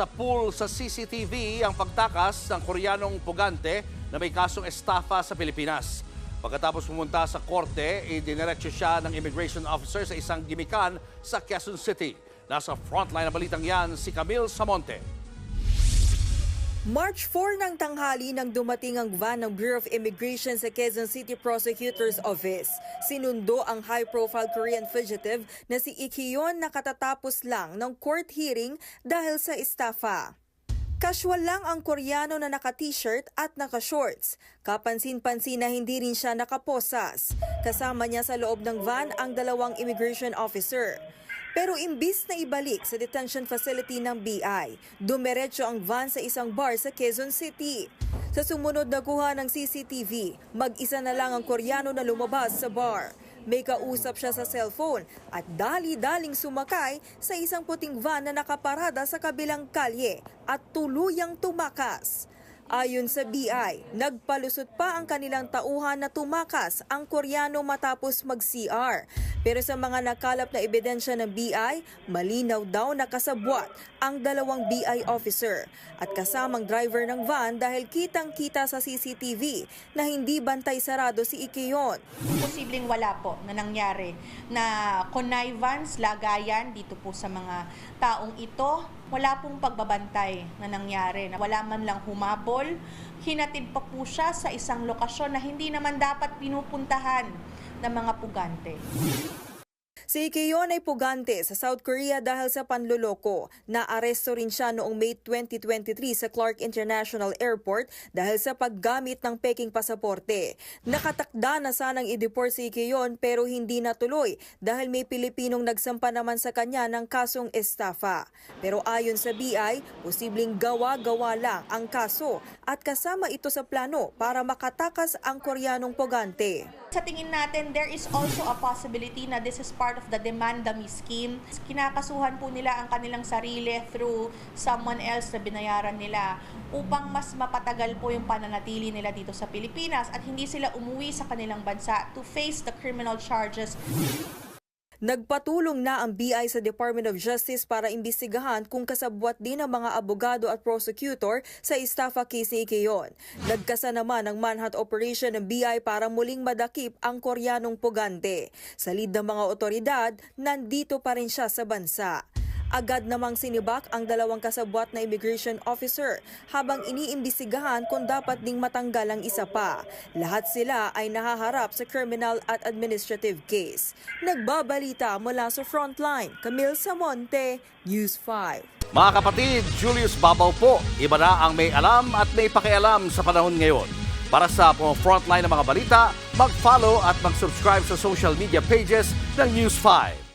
Nasa pool sa CCTV ang pagtakas ng Koreanong pugante na may kasong estafa sa Pilipinas. Pagkatapos pumunta sa korte, idiniretso siya ng immigration officer sa isang gimikan sa Quezon City. Nasa frontline na balitang yan si Camille Samonte. March 4 ng tanghali nang dumating ang van ng Bureau of Immigration sa Quezon City Prosecutor's Office. Sinundo ang high-profile Korean fugitive na si Ikyon na katatapos lang ng court hearing dahil sa estafa. Casual lang ang Koreano na naka-t-shirt at naka-shorts. Kapansin-pansin na hindi rin siya nakaposas. Kasama niya sa loob ng van ang dalawang immigration officer. Pero imbis na ibalik sa detention facility ng BI, dumiretso ang van sa isang bar sa Quezon City. Sa sumunod na kuha ng CCTV, mag-isa na lang ang Koreano na lumabas sa bar. May kausap siya sa cellphone at dali-daling sumakay sa isang puting van na nakaparada sa kabilang kalye at tuluyang tumakas. Ayon sa BI, nagpalusot pa ang kanilang tauhan na tumakas ang Koreano matapos mag-CR. Pero sa mga nakalap na ebidensya ng BI, malinaw daw nakasabwat ang dalawang BI officer at kasamang driver ng van dahil kitang-kita sa CCTV na hindi bantay sarado si Ikeyon. posibleng wala po na nangyari na connivance, lagayan dito po sa mga taong ito. Wala pong pagbabantay na nangyari. Na wala man lang humabol. Hinatid pa po siya sa isang lokasyon na hindi naman dapat pinupuntahan ng mga pugante. Si Ikeyon ay pugante sa South Korea dahil sa panluloko. Naaresto rin siya noong May 2023 sa Clark International Airport dahil sa paggamit ng peking pasaporte. Nakatakda na sanang i-deport si Ikeyon pero hindi natuloy dahil may Pilipinong nagsampa naman sa kanya ng kasong estafa. Pero ayon sa BI, posibleng gawa-gawa lang ang kaso at kasama ito sa plano para makatakas ang Koreanong pugante. Sa tingin natin, there is also a possibility na this is part of the demand dummy scheme. Kinakasuhan po nila ang kanilang sarili through someone else na binayaran nila upang mas mapatagal po yung pananatili nila dito sa Pilipinas at hindi sila umuwi sa kanilang bansa to face the criminal charges Nagpatulong na ang BI sa Department of Justice para imbestigahan kung kasabwat din ang mga abogado at prosecutor sa estafa case ni Ikeyon. Nagkasa naman ang manhunt operation ng BI para muling madakip ang Koreanong pugante. Sa lead ng mga otoridad, nandito pa rin siya sa bansa. Agad namang sinibak ang dalawang kasabwat na immigration officer habang iniimbestigahan kung dapat ding matanggal ang isa pa. Lahat sila ay nahaharap sa criminal at administrative case. Nagbabalita mula sa Frontline, Camille Samonte, News 5. Mga kapatid, Julius Babaw po. Iba na ang may alam at may pakialam sa panahon ngayon. Para sa frontline ng mga balita, mag-follow at mag-subscribe sa social media pages ng News 5.